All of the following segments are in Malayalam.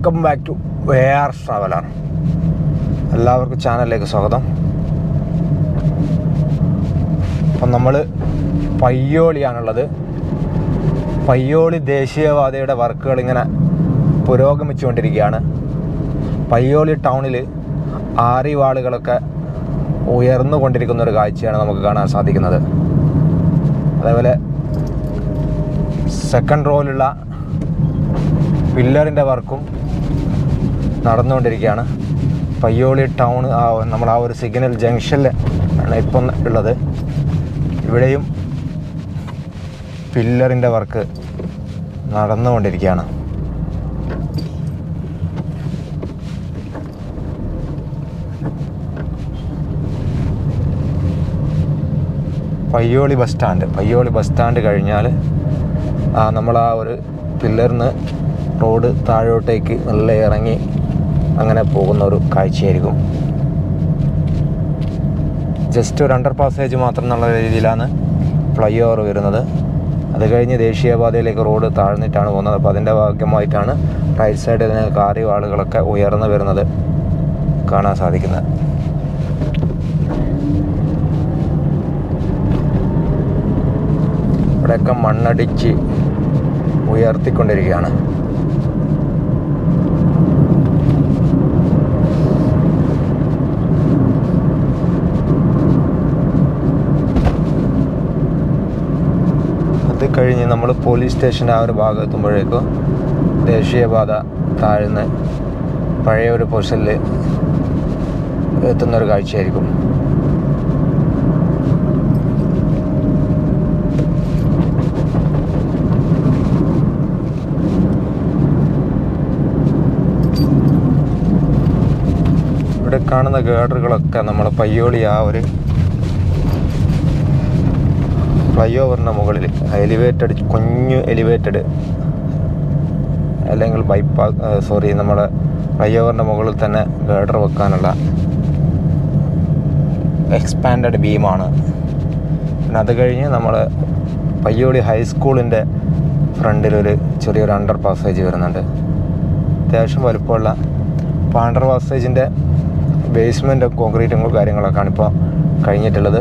Welcome back to we are traveller. എല്ലാവർക്കും ചാനലിലേക്ക് സ്വാഗതം. അപ്പം നമ്മൾ പയ്യോളിയാണുള്ളത്. പയ്യോളി ദേശീയപാതയുടെ വർക്കുകൾ ഇങ്ങനെ പുരോഗമിച്ചുകൊണ്ടിരിക്കുകയാണ്. പയ്യോളി ടൗണിൽ ആറിവാളുകളൊക്കെ ഉയർന്നു കൊണ്ടിരിക്കുന്ന ഒരു കാഴ്ചയാണ് നമുക്ക് കാണാൻ സാധിക്കുന്നത്. അതേപോലെ സെക്കൻഡ് റോയിലുള്ള പില്ലറിന്റെ വർക്കും നടന്നുകൊണ്ടിരിക്കുകയാണ്. പയ്യോളി ടൗൺ ആ നമ്മൾ ആ ഒരു സിഗ്നൽ ജംഗ്ഷനിൽ ആണ് ഇപ്പം ഉള്ളത്. ഇവിടെയും പില്ലറിന്റെ വർക്ക് നടന്നുകൊണ്ടിരിക്കുകയാണ്. Payyoli bus stand. Payyoli bus stand കഴിഞ്ഞാൽ നമ്മൾ ആ ഒരു പില്ലറിന്ന് റോഡ് താഴോട്ടേക്ക് നല്ല ഇറങ്ങി അങ്ങനെ പോകുന്ന ഒരു കാഴ്ചയായിരിക്കും. ജസ്റ്റ് ഒരു അണ്ടർ പാസേജ് മാത്രം എന്നുള്ള രീതിയിലാണ് ഫ്ലൈ ഓവർ വരുന്നത്. അത് കഴിഞ്ഞ് ദേശീയപാതയിലേക്ക് റോഡ് താഴ്ന്നിട്ടാണ് പോകുന്നത്. അപ്പോൾ അതിന്റെ ഭാഗ്യമായിട്ടാണ് റൈറ്റ് സൈഡിൽ നിന്ന് കാറി ആളുകളൊക്കെ ഉയർന്നു വരുന്നത് കാണാൻ സാധിക്കുന്നത്. ഇവിടെയൊക്കെ മണ്ണടിച്ച് ഉയർത്തിക്കൊണ്ടിരിക്കുകയാണ് അത് കഴിഞ്ഞ് നമ്മൾ പോലീസ് സ്റ്റേഷൻ ആ ഒരു ഭാഗം എത്തുമ്പോഴേക്കും ദേശീയപാത താഴ്ന്ന് പഴയ ഒരു പൊസിഷനിൽ എത്തുന്ന ഒരു കാഴ്ചയായിരിക്കും. ഇവിടെ കാണുന്ന ഗേഡറുകളൊക്കെ നമ്മൾ പയ്യോളി ആ ഒരു ഫ്ലൈ ഓവറിന്റെ മുകളിൽ എലിവേറ്റഡ് കുഞ്ഞു എലിവേറ്റഡ് അല്ലെങ്കിൽ ബൈപ്പാസ് സോറി നമ്മുടെ ഫ്ലൈ ഓവറിന്റെ മുകളിൽ തന്നെ ഗേഡർ വെക്കാനുള്ള എക്സ്പാൻഡഡ് ബീമാണ്. പിന്നെ അത് കഴിഞ്ഞ് നമ്മൾ പയ്യോളി ഹൈസ്കൂളിന്റെ ഫ്രണ്ടിലൊരു ചെറിയൊരു അണ്ടർ പാസേജ് വരുന്നുണ്ട്. അത്യാവശ്യം വലുപ്പമുള്ള അപ്പോൾ അണ്ടർ പാസേജിന്റെ ബേസ്മെന്റും കോൺക്രീറ്റും കാര്യങ്ങളൊക്കെയാണ് ഇപ്പോൾ കഴിഞ്ഞിട്ടുള്ളത്.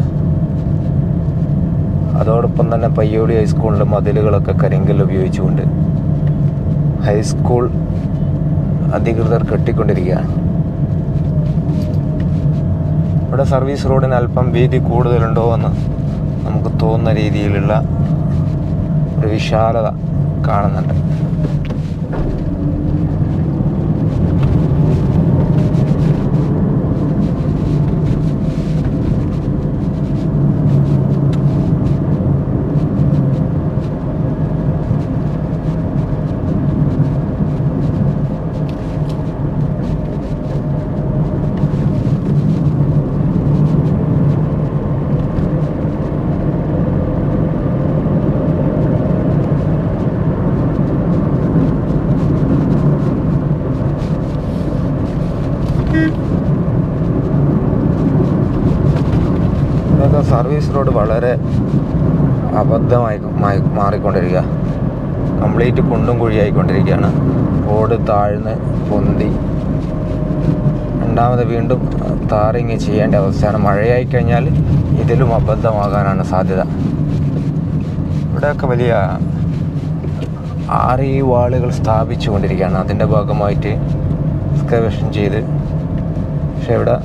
അതോടൊപ്പം തന്നെ പയ്യോടി ഹൈസ്കൂളിന്റെ മതിലുകളൊക്കെ കരിങ്കൽ ഉപയോഗിച്ചുകൊണ്ട് ഹൈസ്കൂൾ അധികൃതർ കെട്ടിക്കൊണ്ടിരിക്കുകയാണ്. ഇവിടെ സർവീസ് റോഡിന് അല്പം വീതി കൂടുതലുണ്ടോ എന്ന് നമുക്ക് തോന്നുന്ന രീതിയിലുള്ള ഒരു വിശാലത കാണുന്നുണ്ട് ഇതൊക്കെ സർവീസ് റോഡ് വളരെ അബദ്ധമായി മായി- മാറിക്കൊണ്ടിരിക്കുക. കംപ്ലീറ്റ് കുണ്ടും കുഴിയായിക്കൊണ്ടിരിക്കുകയാണ് റോഡ് താഴ്ന്ന് പൊന്തി. രണ്ടാമത് വീണ്ടും താറിങ് ചെയ്യേണ്ട അവസ്ഥയാണ്. മഴയായി കഴിഞ്ഞാൽ ഇതിലും അബദ്ധമാകാനാണ് സാധ്യത. ഇവിടെയൊക്കെ വലിയ ആറ് വാളുകൾ സ്ഥാപിച്ചു കൊണ്ടിരിക്കുകയാണ് അതിന്റെ ഭാഗമായിട്ട് എക്സ്കവേഷൻ ചെയ്ത്. പക്ഷേ ഇവിടെ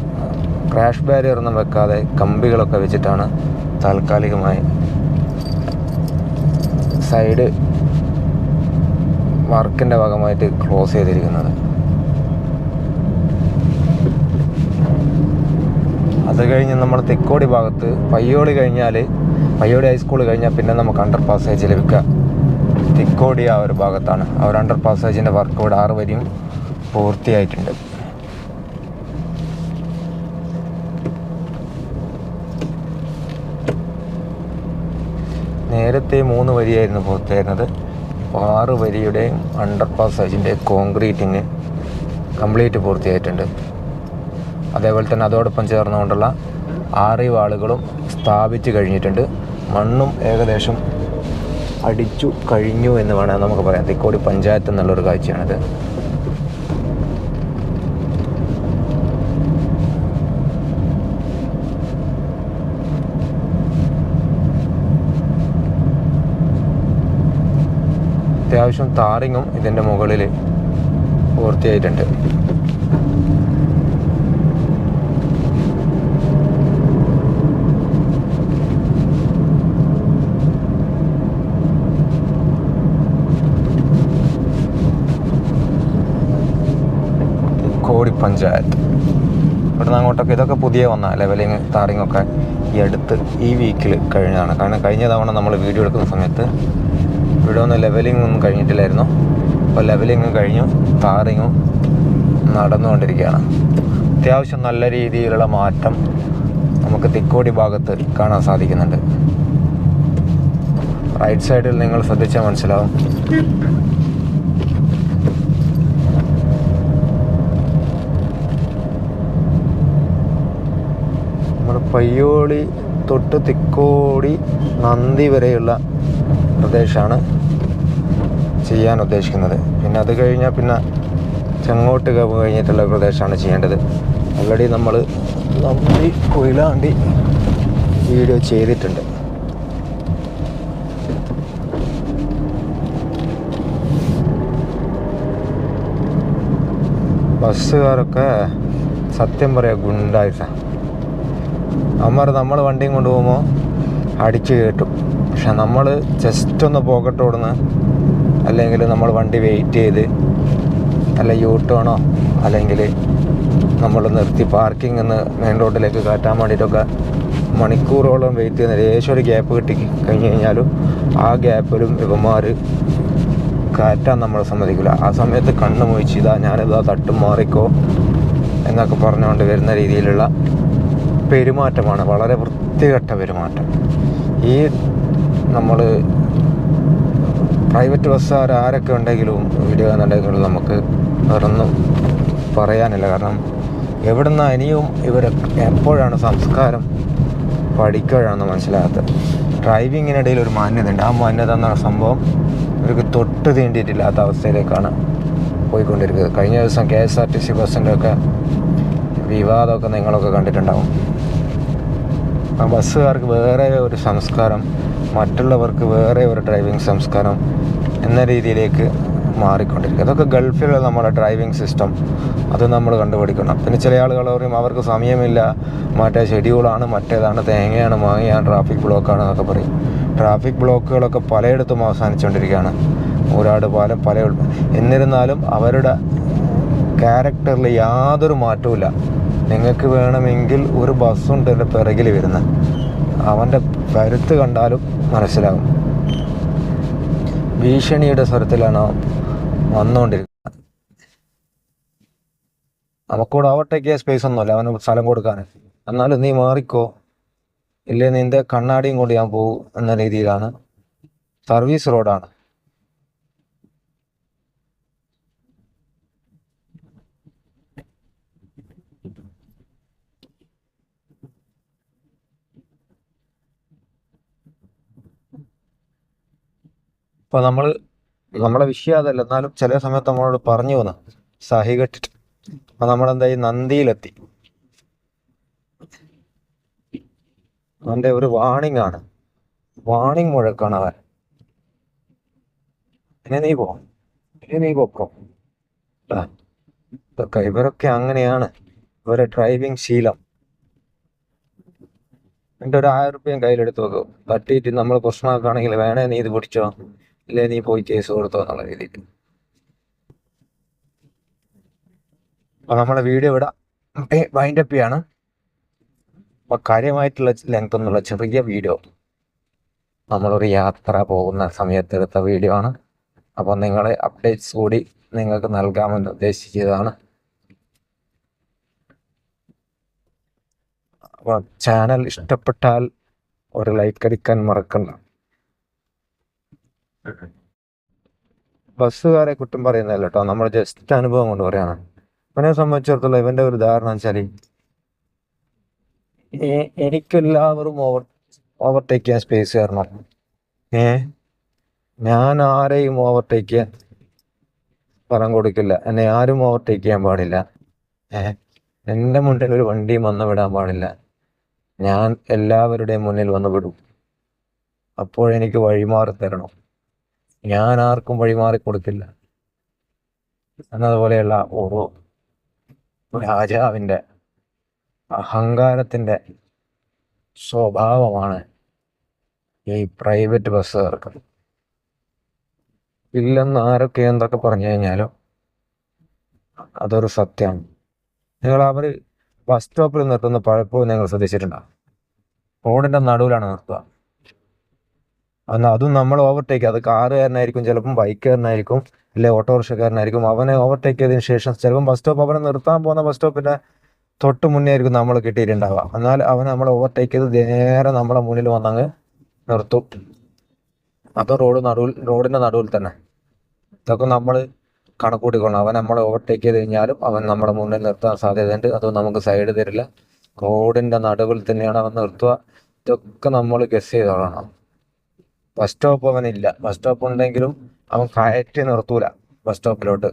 ക്രാഷ് ബാരിയർ ഒന്നും വെക്കാതെ കമ്പികളൊക്കെ വെച്ചിട്ടാണ് താൽക്കാലികമായി സൈഡ് വർക്കിന്റെ ഭാഗമായിട്ട് ക്ലോസ് ചെയ്തിരിക്കുന്നത്. അത് കഴിഞ്ഞ് നമ്മൾ തെക്കോടി ഭാഗത്ത് പയ്യോളി കഴിഞ്ഞാൽ പയ്യോളി ഹൈസ്കൂൾ കഴിഞ്ഞാൽ പിന്നെ നമുക്ക് അണ്ടർ പാസേജ് ലഭിക്കുക. തിക്കോടി ആ ഒരു ഭാഗത്താണ്. ആ ഒരു അണ്ടർ പാസേജിന്റെ വർക്ക് ഇവിടെ ആറ് വരെയും പൂർത്തിയായിട്ടുണ്ട്. നേരത്തെ മൂന്ന് വരിയായിരുന്നു പുറത്തായിരുന്നത് അപ്പോൾ ആറ് വരിയുടെയും അണ്ടർ പാസ് അതിന്റെ കോൺക്രീറ്റിങ് കംപ്ലീറ്റ് പൂർത്തിയായിട്ടുണ്ട്. അതേപോലെ തന്നെ അതോടൊപ്പം ചേർന്നുകൊണ്ടുള്ള ആറ് വാളുകളും സ്ഥാപിച്ച് കഴിഞ്ഞിട്ടുണ്ട്. മണ്ണും ഏകദേശം അടിച്ചു കഴിഞ്ഞു എന്ന് വേണമെങ്കിൽ നമുക്ക് പറയാം. തിക്കോടി പഞ്ചായത്ത് എന്നുള്ളൊരു കാഴ്ചയാണിത്. അത്യാവശ്യം താറിങ്ങും ഇതിന്റെ മുകളിൽ പൂർത്തിയായിട്ടുണ്ട്. കോടി പഞ്ചായത്ത്. ഇവിടുന്ന് അങ്ങോട്ടൊക്കെ ഇതൊക്കെ പുതിയ വന്ന ലെവലിങ് താറിങ്ങൊക്കെ ഈ അടുത്ത് ഈ വീക്കിൽ കഴിഞ്ഞാണ് കാരണം കഴിഞ്ഞ തവണ നമ്മൾ വീഡിയോ എടുക്കുന്ന സമയത്ത് ഇവിടെ ഒന്ന് ലെവലിംഗ് ഒന്നും കഴിഞ്ഞിട്ടില്ലായിരുന്നു. അപ്പോൾ ലെവലിങ്ങും കഴിഞ്ഞു. ടാറിങ്ങും നടന്നുകൊണ്ടിരിക്കുകയാണ്. അത്യാവശ്യം നല്ല രീതിയിലുള്ള മാറ്റം നമുക്ക് തിക്കോടി ഭാഗത്ത് കാണാൻ സാധിക്കുന്നുണ്ട്. റൈറ്റ് സൈഡിൽ നിങ്ങൾ ശ്രദ്ധിച്ചാൽ മനസ്സിലാവും. നമ്മൾ പയ്യോളി തൊട്ട് തിക്കോടി നന്ദി വരെയുള്ള പ്രദേശമാണ് ചെയ്യാൻ ഉദ്ദേശിക്കുന്നത്. പിന്നെ അത് കഴിഞ്ഞാൽ പിന്നെ ചെങ്ങോട്ട് കവ് കഴിഞ്ഞിട്ടുള്ള പ്രദേശമാണ് ചെയ്യേണ്ടത്. ഓൾറെഡി നമ്മൾ നന്ദി കൊയിലാണ്ടി വീഡിയോ ചെയ്തിട്ടുണ്ട്. ബസ്സുകാരൊക്കെ സത്യം പറയാ ഗുണ്ടായിട്ടാണ് അമ്മ നമ്മൾ വണ്ടിയും കൊണ്ടുപോകുമ്പോൾ അടിച്ചു കയറ്റും പക്ഷെ നമ്മൾ ജസ്റ്റ് ഒന്ന് പോക്കറ്റ് ഓടുന്ന് അല്ലെങ്കിൽ നമ്മൾ വണ്ടി വെയിറ്റ് ചെയ്ത് അല്ല യൂ ടേണോ അല്ലെങ്കിൽ നമ്മൾ നിർത്തി പാർക്കിംഗ് എന്ന് മെയിൻ റോഡിലേക്ക് കയറ്റാൻ വേണ്ടിയിട്ടൊക്കെ മണിക്കൂറോളം വെയിറ്റ് ചെയ്യുന്ന ലേശം ഒരു ഗ്യാപ്പ് കിട്ടി കഴിഞ്ഞ് കഴിഞ്ഞാലും ആ ഗ്യാപ്പിലും ഇവന്മാർ കയറ്റാൻ നമ്മൾ സമ്മതിക്കില്ല ആ സമയത്ത് കണ്ണ് മൊഴിച്ച് ഇതാ ഞാനിതാ തട്ടും മാറിക്കോ എന്നൊക്കെ പറഞ്ഞുകൊണ്ട് വരുന്ന രീതിയിലുള്ള പെരുമാറ്റമാണ്. വളരെ വൃത്തികെട്ട പെരുമാറ്റം. ഈ നമ്മൾ പ്രൈവറ്റ് ബസ്സുകാർ ആരൊക്കെ ഉണ്ടെങ്കിലും വീഡിയോ എന്നുണ്ടെങ്കിലും നമുക്ക് വേറൊന്നും പറയാനില്ല. കാരണം എവിടുന്ന ഇനിയും ഇവർ എപ്പോഴാണ് സംസ്കാരം പഠിക്കുകയാണെന്ന് മനസ്സിലാകാത്തത്. ഡ്രൈവിങ്ങിനിടയിൽ ഒരു മാന്യതയുണ്ട്. ആ മാന്യത എന്ന സംഭവം. ഇവർക്ക് തൊട്ട് തീണ്ടിയിട്ടില്ലാത്ത അവസ്ഥയിലേക്കാണ് പോയിക്കൊണ്ടിരിക്കുന്നത്. കഴിഞ്ഞ ദിവസം K S R T C ബസ്സിന്റെ ഒക്കെ വിവാദമൊക്കെ നിങ്ങളൊക്കെ കണ്ടിട്ടുണ്ടാവും. ആ ബസ്സുകാർക്ക് വേറെ ഒരു സംസ്കാരം മറ്റുള്ളവർക്ക് വേറെ ഒരു ഡ്രൈവിംഗ് സംസ്കാരം എന്ന രീതിയിലേക്ക് മാറിക്കൊണ്ടിരിക്കുക. അതൊക്കെ ഗൾഫിലുള്ള നമ്മുടെ ഡ്രൈവിംഗ് സിസ്റ്റം അത് നമ്മൾ കണ്ടുപിടിക്കണം. പിന്നെ ചില ആളുകൾ പറയും അവർക്ക് സമയമില്ല. മറ്റേ ഷെഡ്യൂളാണ് മറ്റേതാണ് തേങ്ങയാണ് മാങ്ങയാണ് ട്രാഫിക് ബ്ലോക്കാണ് എന്നൊക്കെ പറയും. ട്രാഫിക് ബ്ലോക്കുകളൊക്കെ പലയിടത്തും അവസാനിച്ചുകൊണ്ടിരിക്കുകയാണ്. ഒരാട് പാലം പല എന്നിരുന്നാലും അവരുടെ ക്യാരക്ടറിൽ യാതൊരു മാറ്റവുമില്ല. നിങ്ങൾക്ക് വേണമെങ്കിൽ ഒരു ബസ്സുണ്ട് എന്റെ പിറകിൽ വരുന്നത്. അവന്റെ കരുത്ത് കണ്ടാലും മനസ്സിലാകും ഭീഷണിയുടെ സ്വരത്തിലാണ് വന്നുകൊണ്ടിരിക്കുന്നത്. നമുക്കൂടെ ഓവർടേക്ക് സ്പേസ് ഒന്നുമില്ല അവന് സ്ഥലം കൊടുക്കാൻ. എന്നാലും നീ മാറിക്കോ. ഇല്ലേ നിന്റെ കണ്ണാടിയും കൊണ്ട് ഞാൻ പോകും എന്ന രീതിയിലാണ് സർവീസ് റോഡാണ്. ഇപ്പൊ നമ്മൾ നമ്മളെ വിഷയം അതല്ല. എന്നാലും ചില സമയത്ത് നമ്മളോട് പറഞ്ഞു പോന്ന. സഹി കെട്ടിട്ട്. അപ്പൊ നമ്മളെന്തായി? നന്ദിയിലെത്തി. അവന്റെ ഒരു വാണിംഗ് ആണ്. വാണിംഗ് മുഴക്കാണ് അവൻ. ഇനി നീ പോ. ഇനി നീ പോക്കോ. ഇതൊക്കെ ഇവരൊക്കെ അങ്ങനെയാണ്. ഇവരെ ഡ്രൈവിംഗ് ശീലം. എന്റെ ഒരു ആയിരം റുപ്യം കയ്യിലെടുത്ത് വെക്കും. തട്ടിയിട്ട് നമ്മൾ പ്രശ്നമാക്കുകയാണെങ്കിൽ വേണേ നീ ഇത് പിടിച്ചോ. ഇല്ലേ നീ പോയി കേസ് കൊടുത്തോ എന്നുള്ള രീതിയിൽ അപ്പൊ നമ്മളെ വീഡിയോ ഇവിടെ വൈൻഡപ്പ് ചെയ്യാണ്. അപ്പൊ കാര്യമായിട്ടുള്ള ലെങ്ത് ഒന്നുള്ള ചെറിയ വീഡിയോ നമ്മളൊരു യാത്ര പോകുന്ന സമയത്ത് എടുത്ത വീഡിയോ ആണ്. അപ്പോൾ നിങ്ങളെ അപ്ഡേറ്റ്സ് കൂടി നിങ്ങൾക്ക് നൽകാമെന്ന് ഉദ്ദേശിച്ചതാണ്. അപ്പോൾ ചാനൽ ഇഷ്ടപ്പെട്ടാൽ ഒരു ലൈക്ക് അടിക്കാൻ മറക്കണ്ട. ബസ്സുകാരെ കുറ്റം പറയുന്നതല്ല കേട്ടോ. നമ്മൾ ജസ്റ്റ് അനുഭവം കൊണ്ട് പറയാണ്. ഇവനെ സംബന്ധിച്ചിടത്തോളം ഇവന്റെ ഒരു ധാരണ വെച്ചാൽ എനിക്കെല്ലാവരും ഓവർ ഓവർടേക്ക് ചെയ്യാൻ സ്പേസ് കാരണം. ഏ? ഞാൻ ആരെയും ഓവർടേക്ക് ചെയ്യാൻ പറം കൊടുക്കില്ല. എന്നെ ആരും ഓവർടേക്ക് ചെയ്യാൻ പാടില്ല. ഏ? എന്റെ മുന്നിൽ ഒരു വണ്ടിയും വന്ന് വിടാൻ പാടില്ല. ഞാൻ എല്ലാവരുടെയും മുന്നിൽ വന്ന് വിടും. അപ്പോഴെനിക്ക് വഴിമാറി തരണം. ഞാൻ ആർക്കും വഴിമാറി കൊടുക്കില്ല എന്നതുപോലെയുള്ള ഓരോ രാജാവിന്റെ അഹങ്കാരത്തിന്റെ സ്വഭാവമാണ് ഈ പ്രൈവറ്റ് ബസ്സുകാർക്ക്. ഇല്ലെന്ന് ആരൊക്കെ എന്തൊക്കെ പറഞ്ഞു കഴിഞ്ഞാലോ അതൊരു സത്യമാണ് നിങ്ങൾ അവർ ബസ് സ്റ്റോപ്പിൽ നിർത്തുന്ന പലപ്പോഴും നിങ്ങൾ ശ്രദ്ധിച്ചിട്ടുണ്ടോ റോഡിന്റെ നടുവിലാണ് നിർത്തുക. എന്നാൽ അതും നമ്മൾ ഓവർടേക്ക് അത് കാറുകാരനായിരിക്കും ചിലപ്പം ബൈക്കുകാരനായിരിക്കും അല്ലെ ഓട്ടോറിക്ഷക്കാരനായിരിക്കും. അവനെ ഓവർടേക്ക് ചെയ്തതിന് ശേഷം ചിലപ്പം ബസ് സ്റ്റോപ്പ് അവനെ നിർത്താൻ പോകുന്ന ബസ് സ്റ്റോപ്പിന്റെ തൊട്ട് മുന്നേ ആയിരിക്കും നമ്മൾ കിട്ടിയിട്ടുണ്ടാവുക. എന്നാൽ അവൻ നമ്മൾ ഓവർടേക്ക് ചെയ്ത് നേരെ നമ്മളെ മുന്നിൽ വന്നങ്ങ് നിർത്തും. അത് റോഡ് നടുവിൽ റോഡിന്റെ നടുവിൽ തന്നെ. ഇതൊക്കെ നമ്മൾ കണക്കൂട്ടിക്കൊള്ളണം. അവൻ നമ്മളെ ഓവർടേക്ക് ചെയ്ത് കഴിഞ്ഞാലും അവൻ നമ്മുടെ മുന്നിൽ നിർത്താൻ സാധ്യതയുണ്ട്. അത് നമുക്ക് സൈഡ് തരില്ല. റോഡിന്റെ നടുവിൽ തന്നെയാണ് അവൻ നിർത്തുക. ഇതൊക്കെ നമ്മൾ ഗസ് ചെയ്തോളണം. ബസ് സ്റ്റോപ്പ് അവനില്ല. ബസ് സ്റ്റോപ്പ് ഉണ്ടെങ്കിലും അവൻ കയറ്റി നിർത്തൂല ബസ് സ്റ്റോപ്പിലോട്ട്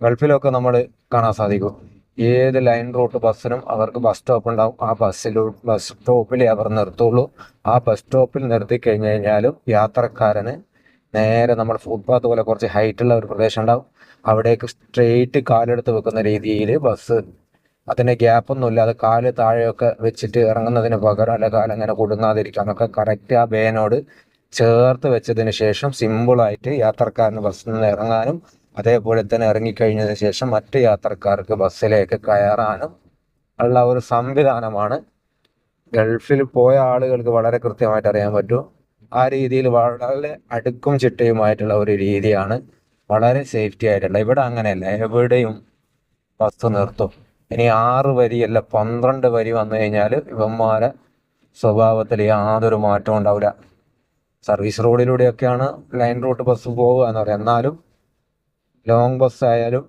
ഗൾഫിലൊക്കെ നമ്മൾ കാണാൻ സാധിക്കും. ഏത് ലൈൻ റൂട്ട് ബസ്സിനും അവർക്ക് ബസ് സ്റ്റോപ്പ് ഉണ്ടാവും. ആ ബസ്സിലൂ ബസ് സ്റ്റോപ്പിലേ അവർ നിർത്തുള്ളൂ. ആ ബസ് സ്റ്റോപ്പിൽ നിർത്തി കഴിഞ്ഞ് കഴിഞ്ഞാലും യാത്രക്കാരന് നേരെ നമ്മൾ ഫുട്പാത്ത് പോലെ കുറച്ച് ഹൈറ്റുള്ള ഒരു പ്രദേശം ഉണ്ടാവും. അവിടേക്ക് സ്ട്രെയിറ്റ് കാലെടുത്ത് വെക്കുന്ന രീതിയിൽ ബസ് അതിന് ഗ്യാപ്പൊന്നും അത് കാൽ താഴെയൊക്കെ വെച്ചിട്ട് ഇറങ്ങുന്നതിന് പകരം അല്ല കാലങ്ങനെ കുടുങ്ങാതിരിക്കാനൊക്കെ കറക്റ്റ് ആ ബേനോട് ചേർത്ത് വെച്ചതിന് ശേഷം സിമ്പിളായിട്ട് യാത്രക്കാരന് ബസ്സിൽ നിന്ന് ഇറങ്ങാനും അതേപോലെ തന്നെ ഇറങ്ങിക്കഴിഞ്ഞതിന് ശേഷം മറ്റ് യാത്രക്കാർക്ക് ബസ്സിലേക്ക് കയറാനും ഉള്ള ഒരു സംവിധാനമാണ്. ഗൾഫിൽ പോയ ആളുകൾക്ക് വളരെ കൃത്യമായിട്ട് അറിയാൻ പറ്റും. ആ രീതിയിൽ വളരെ അടുക്കും ചിട്ടയുമായിട്ടുള്ള ഒരു രീതിയാണ്. വളരെ സേഫ്റ്റി ആയിട്ടുള്ള. ഇവിടെ അങ്ങനെയല്ല എവിടെയും ബസ് നിർത്തും. ഇനി ആറ് വരിയല്ല പന്ത്രണ്ട് വരി വന്നു കഴിഞ്ഞാൽ ഇവന്മാരെ സ്വഭാവത്തിൽ യാതൊരു മാറ്റവും ഉണ്ടാവില്ല. സർവീസ് റോഡിലൂടെയൊക്കെയാണ് ലൈൻ റൂട്ട് ബസ് പോവുക എന്ന് പറയാം എന്നാലും ലോങ് ബസ് ആയാലും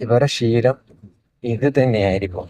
ഇവരുടെ ശീലം ഇത് തന്നെയായിരിക്കും.